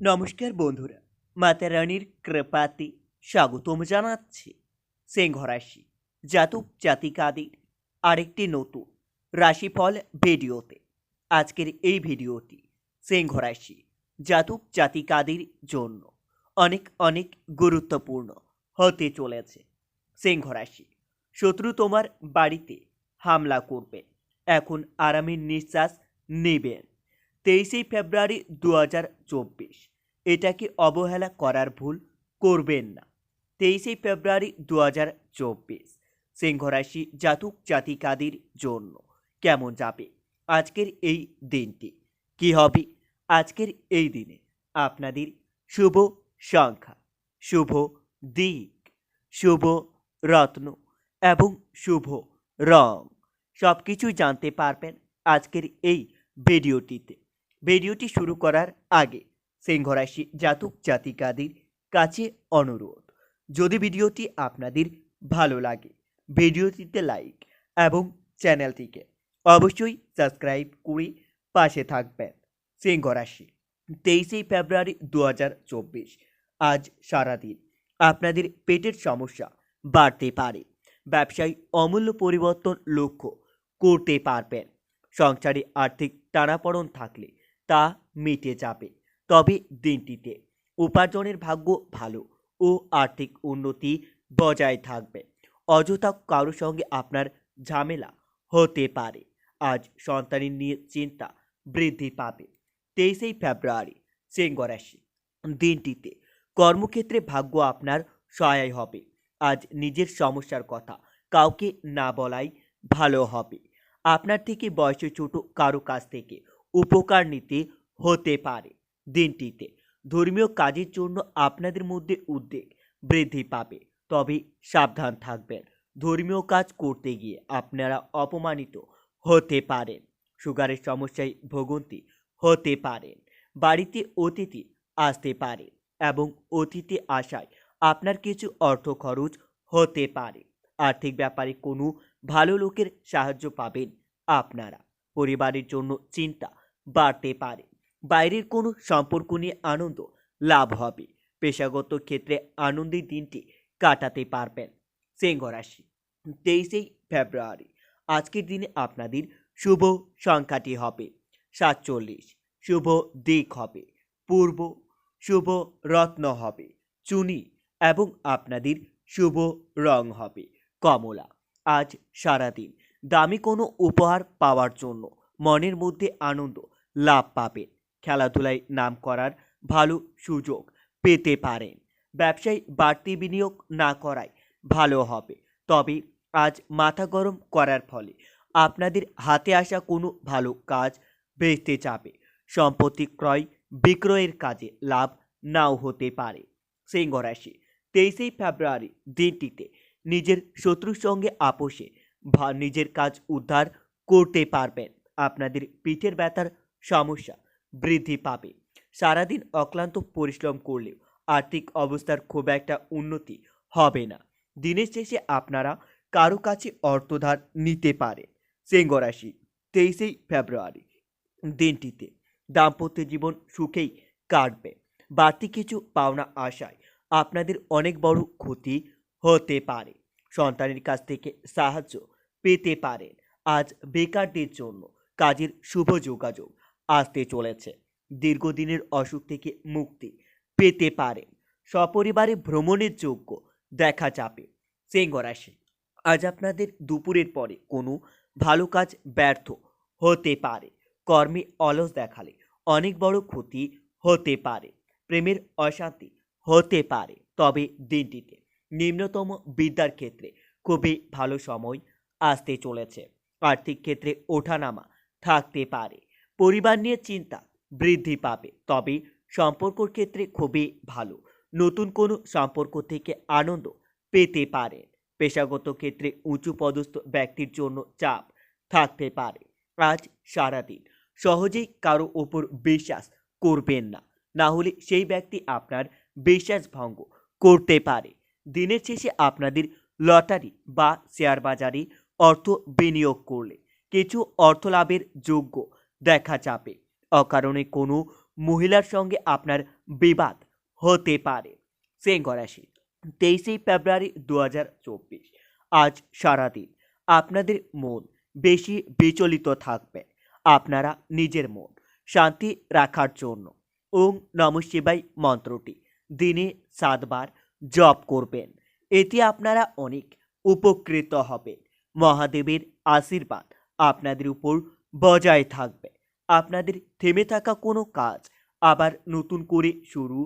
নমস্কার বন্ধুরা, মাতা রানীর কৃপাতে স্বাগতম জানাচ্ছি সিংহ রাশি জাতক জাতিকাদের আরেকটি নতুন রাশিফল ভিডিওতে। আজকের এই ভিডিওটি সিংহ রাশি জাতক জাতিকাদের জন্য অনেক অনেক গুরুত্বপূর্ণ হতে চলেছে। সিংহ রাশি শত্রু তোমার বাড়িতে হামলা করবে, এখন আরামের নিঃশ্বাস নেবেন। তেইশে ফেব্রুয়ারি দু হাজার চব্বিশ এটাকে অবহেলা করার ভুল? করবেন না। তেইশে ফেব্রুয়ারি দু হাজার চব্বিশ সিংহরাশি জাতক জাতিকাদের জন্য কেমন যাবে আজকের এই দিনটি? কি হবে আজকের এই দিনে? আপনাদের শুভ সংখ্যা, শুভ দিক, শুভ রত্ন এবং শুভ রং। সব কিছুই জানতে পারবেন আজকের এই ভিডিওটিতে। ভিডিওটি শুরু করার আগে সিংহরাশি জাতক জাতিকাদের কাছে অনুরোধ, যদি ভিডিওটি আপনাদের ভালো লাগে, ভিডিওটিতে লাইক এবং চ্যানেলটিকে অবশ্যই সাবস্ক্রাইব করে পাশে থাকবেন। সিংহরাশি, তেইশে ফেব্রুয়ারি দু হাজার চব্বিশ, আজ সারাদিন আপনাদের পেটের সমস্যা বাড়তে পারে। ব্যবসায় অমূল্য পরিবর্তন লক্ষ্য করতে পারবেন। সংসারে আর্থিক টানাপড়ন থাকলে তা মিটে যাবে। তবে দিনটিতে উপার্জনের ভাগ্য ভালো ও আর্থিক উন্নতি বজায় থাকবে। অযথা কারোর সঙ্গে আপনার ঝামেলা হতে পারে। আজ সন্তানের নিয়ে চিন্তা বৃদ্ধি পাবে। তেইশে ফেব্রুয়ারি, সিংহ রাশি। দিনটিতে কর্মক্ষেত্রে ভাগ্য আপনার সহায় হবে। আজ নিজের সমস্যার কথা কাউকে না বলাই ভালো হবে। আপনার থেকে বয়সে ছোট কারও কাছ থেকে উপকার নিতে হতে পারে দিনটিতে। ধর্মীয় কাজের জন্য আপনাদের মধ্যে উদ্বেগ বৃদ্ধি পাবে, তবে সাবধান থাকবেন। ধর্মীয় কাজ করতে গিয়ে আপনারা অপমানিত হতে পারেন, সুগারের সমস্যায় ভোগন্তি হতে পারেন, বাড়িতে অতিথি আসতে পারে এবং অতিথি আসায় আপনার কিছু অর্থ খরচ হতে পারে। আর্থিক ব্যাপারে কোনো ভালো লোকের সাহায্য পাবেন আপনারা। পরিবারের জন্য চিন্তা বাড়তে পারে। বাইরের কোনো সম্পর্ক নিয়ে আনন্দ লাভ হবে। পেশাগত ক্ষেত্রে আনন্দের দিনটি কাটাতে পারবেন। সিংহ রাশি তেইশে ফেব্রুয়ারি। আজকের দিনে আপনাদের শুভ সংখ্যাটি হবে সাতচল্লিশ। শুভ দিক হবে, পূর্ব শুভ রত্ন হবে, চুনি এবং আপনাদের শুভ রং হবে, কমলা। আজ সারাদিন দামি কোনো উপহার পাওয়ার জন্য মনের মধ্যে আনন্দ লাভ পাবেন। খেলাধুলায় নাম করার ভালো সুযোগ পেতে পারেন। ব্যবসায় বাড়তি বিনিয়োগ না করাই ভালো হবে। তবে আজ মাথা গরম করার ফলে আপনাদের হাতে আসা কোনো ভালো কাজ বেচতে যাবে সম্পত্তি ক্রয় বিক্রয়ের কাজে লাভ নাও হতে পারে। সিংহ রাশি, তেইশে ফেব্রুয়ারি দিনটিতে নিজের শত্রুর সঙ্গে আপোষে নিজের কাজ উদ্ধার করতে পারবেন। আপনাদের পিঠের ব্যথার সমস্যা, বৃদ্ধি পাবে। সারাদিন অক্লান্ত পরিশ্রম করলেও আর্থিক অবস্থার খুব একটা উন্নতি হবে না। দিনের শেষে আপনারা কারও কাছে অর্থধার নিতে পারেন সিংহ রাশি, তেইশে ফেব্রুয়ারি, দিনটিতে দাম্পত্য জীবন সুখেই কাটবে। বাড়তি কিছু পাওনা আশায় আপনাদের অনেক বড় ক্ষতি হতে পারে। সন্তানের কাছ থেকে সাহায্য পেতে পারেন। আজ বেকারদের জন্য কাজের শুভ যোগাযোগ আসতে চলেছে। দীর্ঘদিনের অসুখ থেকে মুক্তি পেতে পারেন সপরিবারে ভ্রমণের যোগ্য দেখা যাবে। সিংহ রাশি, আজ আপনাদের দুপুরের পরে কোনো ভালো কাজ ব্যর্থ হতে পারে। কর্মে অলস দেখালে অনেক বড় ক্ষতি হতে পারে। প্রেমের অশান্তি হতে পারে। তবে দিনটিতে নিম্নতম বিদ্যার ক্ষেত্রে খুবই ভালো সময় আসতে চলেছে। আর্থিক ক্ষেত্রে ওঠানামা থাকতে পারে। পরিবার নিয়ে চিন্তা বৃদ্ধি পাবে। তবে সম্পর্কর ক্ষেত্রে খুবই ভালো। নতুন কোনো সম্পর্ক থেকে আনন্দ পেতে পারেন পেশাগত ক্ষেত্রে উঁচু পদস্থ ব্যক্তির জন্য চাপ থাকতে পারে। আজ সারাদিন সহজেই কারও ওপর বিশ্বাস করবেন না। না হলে সেই ব্যক্তি আপনার বিশ্বাস ভঙ্গ করতে পারে। দিনের শেষে আপনাদের লটারি বা শেয়ার বাজারে অর্থ বিনিয়োগ করলে। কিছু অর্থ লাভের যোগ্য দেখা যাবে। অকারণে কোনো মহিলার সঙ্গে আপনার বিবাদ হতে পারে। সিংহ রাশি, তেইশে ফেব্রুয়ারি দু হাজার চব্বিশ। আজ সারাদিন আপনাদের মন বেশি বিচলিত থাকবে। আপনারা নিজের মন শান্তি রাখার জন্য ওং নম শিবাই মন্ত্রটি দিনে সাতবার জপ করবেন। এতে আপনারা অনেক উপকৃত হবেন। মহাদেবের আশীর্বাদ আপনাদের উপর বজায় থাকবে। আপনাদের থেমে থাকা কোনো কাজ আবার নতুন করে শুরু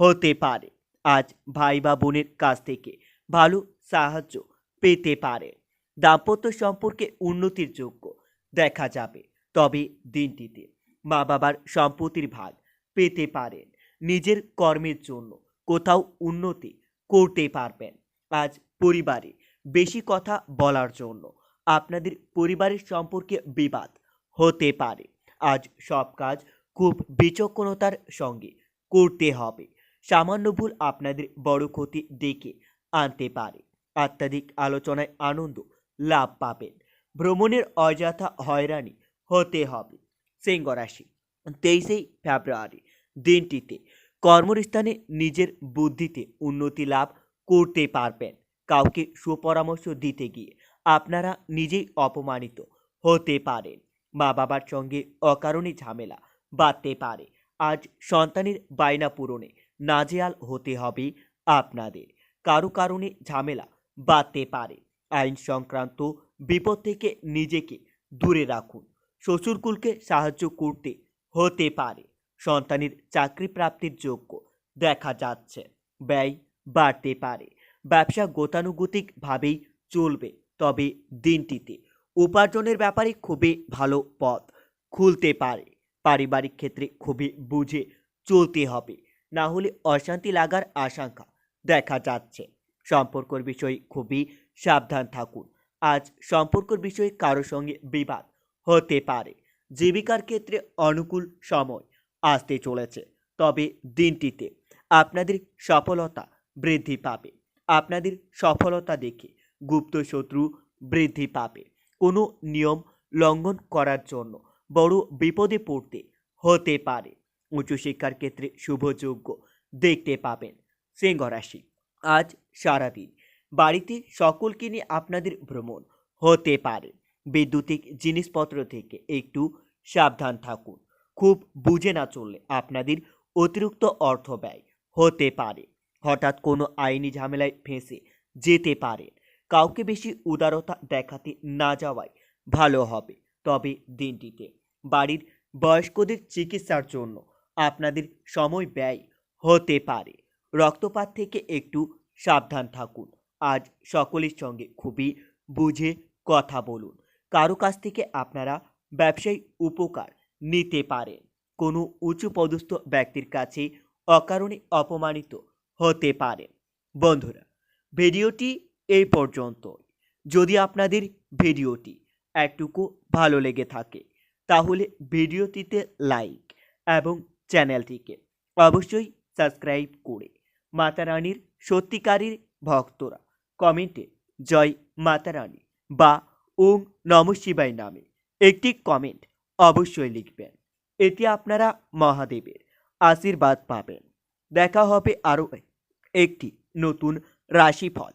হতে পারে। আজ ভাই বা বোনের কাছ থেকে ভালো সাহায্য পেতে পারে। দাম্পত্য সম্পর্কে উন্নতির যোগ্য দেখা যাবে। তবে দিনটিতে মা বাবার সম্পত্তির ভাগ পেতে পারেন। নিজের কর্মের জন্য কোথাও উন্নতি করতে পারবেন। আজ পরিবারে বেশি কথা বলার জন্য আপনাদের পরিবারের সম্পর্কে বিবাদ হতে পারে। আজ সব কাজ খুব বিচক্ষণতার সঙ্গে করতে হবে। সামান্য ভুল আপনাদের বড় ক্ষতি ডেকে আনতে পারে। অত্যাধিক আলোচনায় আনন্দ লাভ পাবেন। ভ্রমণের অযথা হয়রানি হতে হবে। সিংহ রাশি তেইশেই ফেব্রুয়ারি দিনটিতে কর্মস্থানে নিজের বুদ্ধিতে উন্নতি লাভ করতে পারবেন। কাউকে সুপরামর্শ দিতে গিয়ে আপনারা নিজেই অপমানিত হতে পারেন। মা বাবার সঙ্গে অকারণে ঝামেলা বাড়তে পারে। আজ সন্তানের বায়না পূরণে নাজেয়াল হতে হবে আপনাদের। কারও কারণে ঝামেলা বাড়তে পারে। আইন সংক্রান্ত বিপদ থেকে নিজেকে দূরে রাখুন। শ্বশুরকুলকে সাহায্য করতে হতে পারে। সন্তানের চাকরি প্রাপ্তির যোগ্য দেখা যাচ্ছে। ব্যয় বাড়তে পারে। ব্যবসা গতানুগতিকভাবেই চলবে তবে দিনটিতে উপার্জনের ব্যাপারে খুবই ভালো পথ খুলতে পারে। পারিবারিক ক্ষেত্রে খুবই বুঝে চলতে হবে। না হলে অশান্তি লাগার আশঙ্কা দেখা যাচ্ছে। সম্পর্কর বিষয়ে খুবই সাবধান থাকুন। আজ সম্পর্কর বিষয়ে কারও সঙ্গে বিবাদ হতে পারে। জীবিকার ক্ষেত্রে অনুকূল সময় আসতে চলেছে। তবে দিনটিতে আপনাদের সফলতা বৃদ্ধি পাবে। আপনাদের সফলতা দেখে গুপ্ত শত্রু বৃদ্ধি পাবে। কোনো নিয়ম লঙ্ঘন করার জন্য বড় বিপদে পড়তে হতে পারে। উচ্চশিক্ষার ক্ষেত্রে শুভযোগ্য দেখতে পাবেন সিংহ রাশি। আজ সারাদিন বাড়িতে সকলকে নিয়ে আপনাদের ভ্রমণ হতে পারে। বৈদ্যুতিক জিনিসপত্র থেকে একটু সাবধান থাকুন। খুব বুঝে না চললে আপনাদের অতিরিক্ত অর্থ ব্যয় হতে পারে। হঠাৎ কোনো আইনি ঝামেলায় ফেঁসে যেতে পারেন। কাউকে বেশি উদারতা দেখাতে না যাওয়াই ভালো হবে। তবে দিনটিতে বাড়ির বয়স্কদের চিকিৎসার জন্য আপনাদের সময় ব্যয় হতে পারে। রক্তপাত থেকে একটু সাবধান থাকুন। আজ সকলের সঙ্গে খুবই বুঝে কথা বলুন। কারও কাছ থেকে আপনারা ব্যবসায়ী উপকার নিতে পারেন। কোনো উঁচু পদস্থ ব্যক্তির কাছে অকারণে অপমানিত হতে পারেন। বন্ধুরা, ভিডিওটি এই পর্যন্ত যদি আপনাদের ভিডিওটি একটুকু ভালো লেগে থাকে, তাহলে ভিডিওটিতে লাইক এবং চ্যানেলটিকে অবশ্যই সাবস্ক্রাইব করে মাতা রানীর সত্যিকারীর ভক্তরা কমেন্টে জয় মাতা রানী বা ওম নম শিবাই নামে একটি কমেন্ট অবশ্যই লিখবেন। এতে আপনারা মহাদেবের আশীর্বাদ পাবেন। দেখা হবে আরও একটি নতুন রাশিফল।